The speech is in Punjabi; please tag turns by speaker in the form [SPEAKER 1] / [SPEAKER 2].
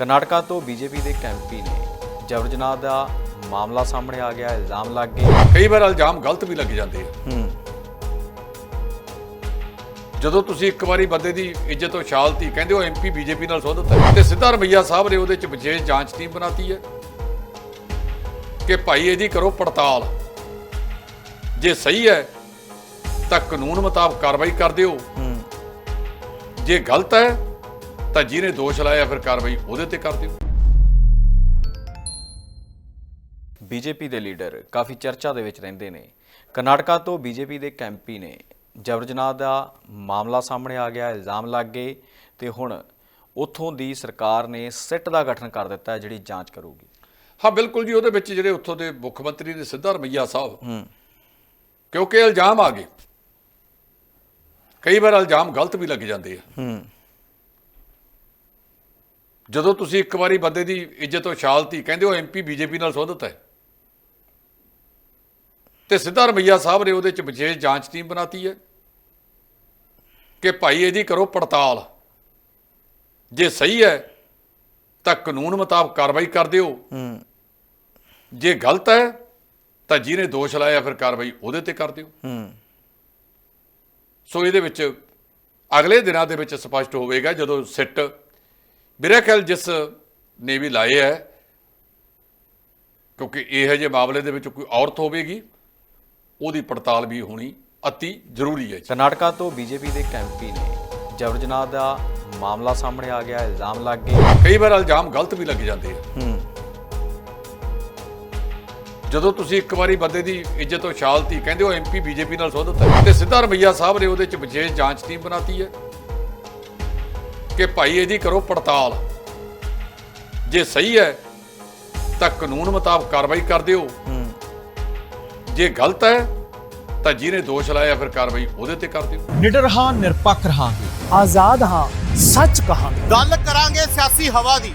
[SPEAKER 1] ਕਰਨਾਟਕਾ ਤੋਂ ਬੀਜੇਪੀ ਦੇ ਕੈਂਪੀ ਨੇ ਜਬਰ ਜਨਾਹ ਦਾ ਮਾਮਲਾ ਸਾਹਮਣੇ ਆ ਗਿਆ ਇਲਜ਼ਾਮ ਲੱਗ ਗਏ।
[SPEAKER 2] ਕਈ ਵਾਰ ਇਲਜ਼ਾਮ ਗਲਤ ਵੀ ਲੱਗ ਜਾਂਦੇ ਆ।
[SPEAKER 1] ਹੂੰ।
[SPEAKER 2] ਜਦੋਂ ਤੁਸੀਂ ਇੱਕ ਵਾਰੀ ਬੰਦੇ ਦੀ ਇੱਜ਼ਤ ਉਛਾਲਤੀ ਕਹਿੰਦੇ ਹੋ ਐਮਪੀ ਬੀਜੇਪੀ ਨਾਲ ਸੰਬੰਧਿਤ ਹੈ ਤੇ ਸਿੱਧਾ ਰਮਈਆ ਸਾਹਿਬ ਨੇ ਉਹਦੇ ਚ ਵਿਸ਼ੇਸ਼ ਜਾਂਚ ਟੀਮ ਬਣਾਤੀ ਹੈ ਕਿ ਭਾਈ ਇਹਦੀ ਕਰੋ ਪੜਤਾਲ। ਜੇ ਸਹੀ ਹੈ ਤਾਂ ਕਾਨੂੰਨ ਮੁਤਾਬਕ ਕਾਰਵਾਈ ਕਰ ਦਿਓ।
[SPEAKER 1] ਹੂੰ।
[SPEAKER 2] ਜੇ ਗਲਤ ਹੈ ਤਾਂ ਜਿਹਨੇ ਦੋਸ਼ ਲਾਇਆ ਫਿਰ ਕਾਰਵਾਈ ਉਹਦੇ ਤੇ ਕਰ ਦਿਓ।
[SPEAKER 1] ਬੀਜੇਪੀ ਦੇ ਲੀਡਰ ਕਾਫੀ ਚਰਚਾ ਦੇ ਵਿੱਚ ਰਹਿੰਦੇ ਨੇ। ਕਰਨਾਟਕਾ ਤੋਂ ਬੀਜੇਪੀ ਦੇ ਕੈਂਪੀ ਨੇ ਜਬਰ ਜਨਾਹ ਦਾ ਮਾਮਲਾ ਸਾਹਮਣੇ ਆ ਗਿਆ ਇਲਜ਼ਾਮ ਲੱਗ ਗਏ ਤੇ ਹੁਣ ਉੱਥੋਂ ਦੀ ਸਰਕਾਰ ਨੇ ਸਿੱਟ ਦਾ ਗਠਨ ਕਰ ਦਿੱਤਾ ਹੈ ਜਿਹੜੀ ਜਾਂਚ ਕਰੂਗੀ।
[SPEAKER 2] ਹਾਂ ਬਿਲਕੁਲ ਜੀ ਉਹਦੇ ਵਿੱਚ ਜਿਹੜੇ ਉੱਥੋਂ ਦੇ ਮੁੱਖ ਮੰਤਰੀ ਨੇ ਸਿੱਧਾ ਰਮਈਆ ਸਾਹਿਬ
[SPEAKER 1] ਹੂੰ।
[SPEAKER 2] ਕਿਉਂਕਿ ਇਲਜ਼ਾਮ ਆ ਗਏ। ਕਈ ਵਾਰ ਇਲਜ਼ਾਮ ਗਲਤ ਵੀ ਲੱਗ ਜਾਂਦੇ ਆ।
[SPEAKER 1] ਹੂੰ।
[SPEAKER 2] ਜਦੋਂ ਤੁਸੀਂ ਇੱਕ ਵਾਰੀ ਬੰਦੇ ਦੀ ਇੱਜ਼ਤ ਉਛਾਲਤੀ ਕਹਿੰਦੇ ਹੋ ਐਮਪੀ ਬੀਜੇਪੀ ਨਾਲ ਸੰਬੰਧਿਤ ਹੈ। ਤੇ ਸਿੱਧਾ ਰਮਈਆ ਸਾਹਿਬ ਨੇ ਉਹਦੇ ਚ ਵਿਸ਼ੇਸ਼ ਜਾਂਚ ਟੀਮ ਬਣਾਤੀ ਹੈ ਕਿ ਭਾਈ ਇਹਦੀ ਕਰੋ ਪੜਤਾਲ। ਜੇ ਸਹੀ ਹੈ ਤਾਂ ਕਾਨੂੰਨ ਮੁਤਾਬਕ ਕਾਰਵਾਈ ਕਰ ਦਿਓ
[SPEAKER 1] ਹੂੰ।
[SPEAKER 2] ਜੇ ਗਲਤ ਹੈ ਤਾਂ ਜਿਹਨੇ ਦੋਸ਼ ਲਾਇਆ ਫਿਰ ਕਾਰਵਾਈ ਉਹਦੇ ਤੇ ਕਰ ਦਿਓ।
[SPEAKER 1] ਹੂੰ।
[SPEAKER 2] ਸੋ ਇਹਦੇ ਵਿੱਚ ਅਗਲੇ ਦਿਨਾਂ ਦੇ ਵਿੱਚ ਸਪਸ਼ਟ ਹੋਵੇਗਾ ਜਦੋਂ ਸਿੱਟ ਮੇਰੇ ਖਿਆਲ ਜਿਸ ਨੇ ਵੀ ਲਾਏ ਹੈ ਕਿਉਂਕਿ ਇਹੋ ਜਿਹੇ ਮਾਮਲੇ ਦੇ ਵਿੱਚ ਕੋਈ ਔਰਤ ਹੋਵੇਗੀ ਉਹਦੀ ਪੜਤਾਲ ਵੀ ਹੋਣੀ ਅਤੀ ਜ਼ਰੂਰੀ ਹੈ
[SPEAKER 1] ਕਰਨਾਟਕਾ ਤੋਂ ਬੀਜੇਪੀ ਦੇ ਕੈਂਪੀ ਨੇ ਜਬਰ ਜਨਾਹ ਦਾ ਮਾਮਲਾ ਸਾਹਮਣੇ ਆ ਗਿਆ ਇਲਜ਼ਾਮ ਲੱਗ ਗਏ।
[SPEAKER 2] ਕਈ ਵਾਰ ਇਲਜ਼ਾਮ ਗਲਤ ਵੀ ਲੱਗ ਜਾਂਦੇ ਆ।
[SPEAKER 1] ਹੂੰ।
[SPEAKER 2] ਜਦੋਂ ਤੁਸੀਂ ਇੱਕ ਵਾਰੀ ਬੰਦੇ ਦੀ ਇੱਜ਼ਤ ਉਛਾਲਤੀ ਕਹਿੰਦੇ ਹੋ ਐਮਪੀ ਬੀਜੇਪੀ ਨਾਲ ਸੰਬੰਧਿਤ ਹੈ ਤੇ ਸਿੱਧਾ ਰਮਈਆ ਸਾਹਿਬ ਨੇ ਉਹਦੇ ਚ ਵਿਸ਼ੇਸ਼ ਜਾਂਚ ਟੀਮ ਬਣਾਤੀ ਹੈ। ਕਿ ਭਾਈ ਇਹਦੀ ਕਰੋ ਪੜਤਾਲ। ਜੇ ਸਹੀ ਹੈ ਤਾਂ ਕਾਨੂੰਨ ਮੁਤਾਬਕ ਕਾਰਵਾਈ ਕਰ ਦਿਓ।
[SPEAKER 1] ਹੂੰ।
[SPEAKER 2] ਜੇ ਗਲਤ ਹੈ ਤਾਂ ਜਿਹਨੇ ਦੋਸ਼ ਲਾਇਆ ਫਿਰ ਕਾਰਵਾਈ ਉਹਦੇ ਤੇ ਕਰ ਦਿਓ।
[SPEAKER 3] ਨਿਡਰ ਹਾਂ ਨਿਰਪੱਖ ਰਹਾਂਗੇ।
[SPEAKER 4] ਆਜ਼ਾਦ ਹਾਂ ਸੱਚ ਕਹਾਂਗੇ।
[SPEAKER 5] ਗੱਲ ਕਰਾਂਗੇ ਸਿਆਸੀ ਹਵਾ ਦੀ।